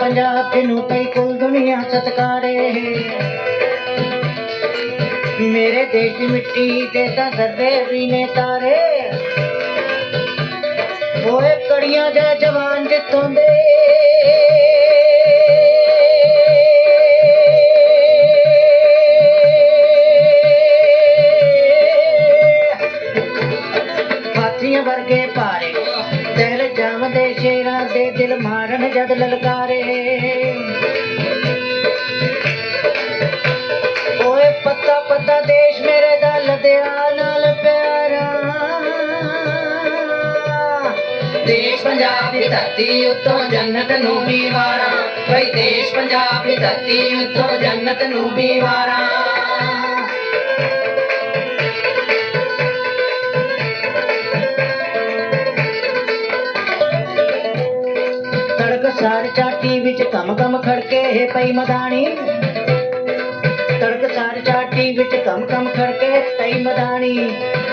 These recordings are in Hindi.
ਪੰਜਾਬ ਨੂੰ ਕਈ ਕੁਲ ਦੁਨੀਆ ਸਤਕਾਰੇ। ਮੇਰੇ ਦੇਸ਼ ਦੀ ਮਿੱਟੀ ਤੇ ਤਾਂ ਸਰਦੇ ਵੀ ਨੇ ਤਾਰੇ। ਓਏ ਕੜੀਆਂ ਦੇ ਜਵਾਨ ਜਿੱਥੋਂ ਦੇ। ਹਾਥੀਆਂ ਵਰਗੇ ਪਾਰੇ ਦਿਲ ਜਾਵਦੇ ਸ਼ੇਰਾਂ ਦੇ ਦਿਲ ਮਾਰਨ ਜਦ ਲਲਕਾਰੇ। ਓਏ ਪੱਤਾ ਪੱਤਾ ਦੇਸ਼ ਮੇਰੇ ਦਾ ਲਦਿਆ ਨਾਲ ਪਿਆਰਾ। ਦੇਸ਼ ਪੰਜਾਬ ਦੀ ਧਰਤੀ ਉੱਤੋਂ ਜੰਨਤ ਨੂੰ ਵੀ ਵਾਰਾਂ। ਬਈ ਦੇਸ਼ ਪੰਜਾਬ ਦੀ ਧਰਤੀ ਉੱਤੋਂ ਜੰਨਤ ਨੂੰ ਵੀ ਵਾਰਾਂ। खड़के हे पई मदानी तड़क चार चाटी विच कम कम खड़के पई मदानी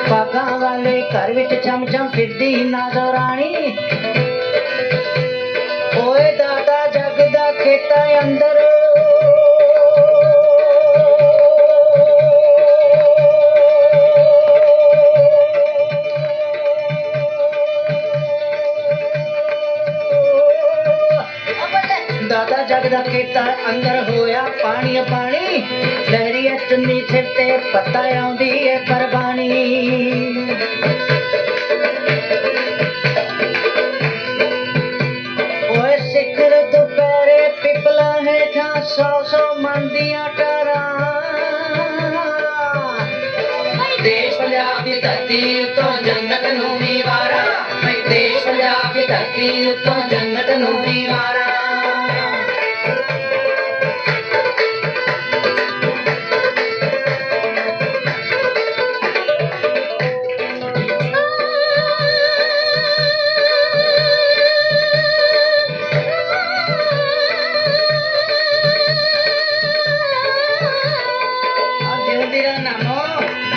बागा वाले घर विच चम चम फिरदी ना दौरानी ओए दादा जग दा खेता अंदर ਦਾਦਾ ਜਗ ਦਾ ਖੇਤਾ ਅੰਦਰ ਹੋਇਆ ਪਾਣੀ ਪਾਣੀ ਲਹਿਰੀ ਚੁੰਨੀ ਸਿਰ ਤੇ ਪੱਤਾ ਆਉਂਦੀ ਏ ਪਰਬਾਣੀ ਓਏ ਸਿਖਰ ਦੁਪਹਿਰੇ ਪਿਪਲਾ ਹੇਠਾਂ ਸੌ ਸੌ ਮਨ ਦੀਆਂ ਟਰਾਂ ਦੇਸ਼ ਪੰਜਾਬ ਦੀ ਧਰਤੀ ਉੱਤੋਂ ਜੰਨਤ ਨੂੰ ਵੀ ਵਾਰਾਂ ਬਈ ਦੇਸ਼ ਪੰਜਾਬ ਦੀ ਧਰਤੀ ਉੱਤੋਂ ਜੰਨਤ ਨੂੰ ਵੀ ਵਾਰਾਂ amor.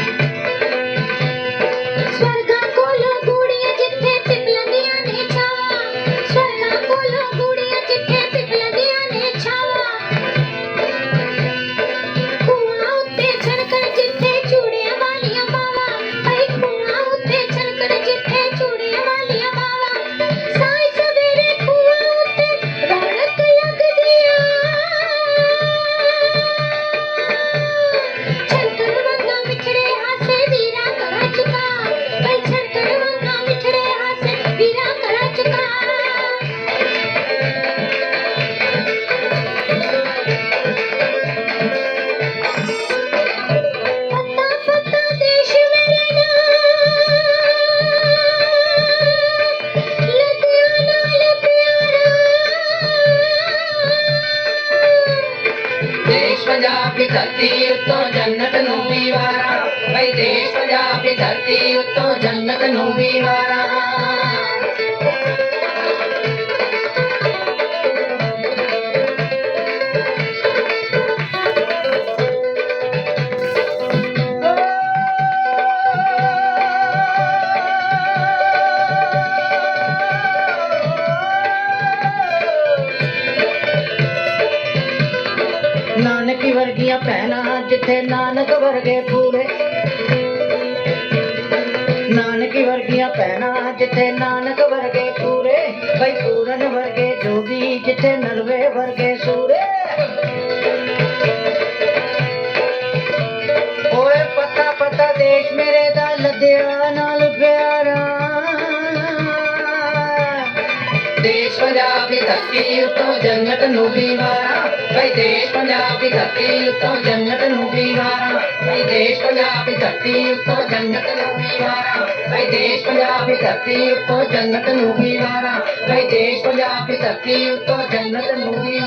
ਧਰਤੀ ਉੱਤੋਂ ਜੰਨਤ ਨੂੰ ਵੀ ਵਾਰਾਂ। ਬਈ ਦੇਸ਼ ਪੰਜਾਬ ਦੀ ਧਰਤੀ ਉੱਤੋਂ ਜੰਨਤ ਨੂੰ ਵੀ ਵਾਰਾਂ। ਜਿੱਥੇ ਨਾਨਕ ਵਰਗੇ ਪੂਰੇ ਨਾਨਕੀ ਵਰਗੀਆਂ ਭੈਣਾਂ ਜਿੱਥੇ ਨਾਨਕ ਵਰਗੇ ਪੂਰੇ ਬਈ ਪੂਰਨ ਵਰਗੇ ਜੋਗੀ ਜਿੱਥੇ ਨਲਵੇ ਵਰਗੇ ਸੂਰੇ ਓਏ ਪਤਾ ਪਤਾ ਦੇਸ਼ ਮੇਰੇ ਦਾ ਲੱਦਿਆ ਨਾਲ ਪਿਆਰਾ ਦੇਸ਼ ਪੰਜਾਬ ਦੀ ਧਰਤੀ ਉੱਤੋਂ ਜੰਨਤ ਨੂੰ ਵੀ ਵਾਰਾਂ भाई देश पंजाब की धरती तो जन्नत रूपी वारा भाई देश पंजाब की धरती तो जन्नत रूपी वारा भाई देश पंजाब की धरती तो जन्नत रूपी वारा भाई देश पंजाब की धरती तो जन्नत रूपी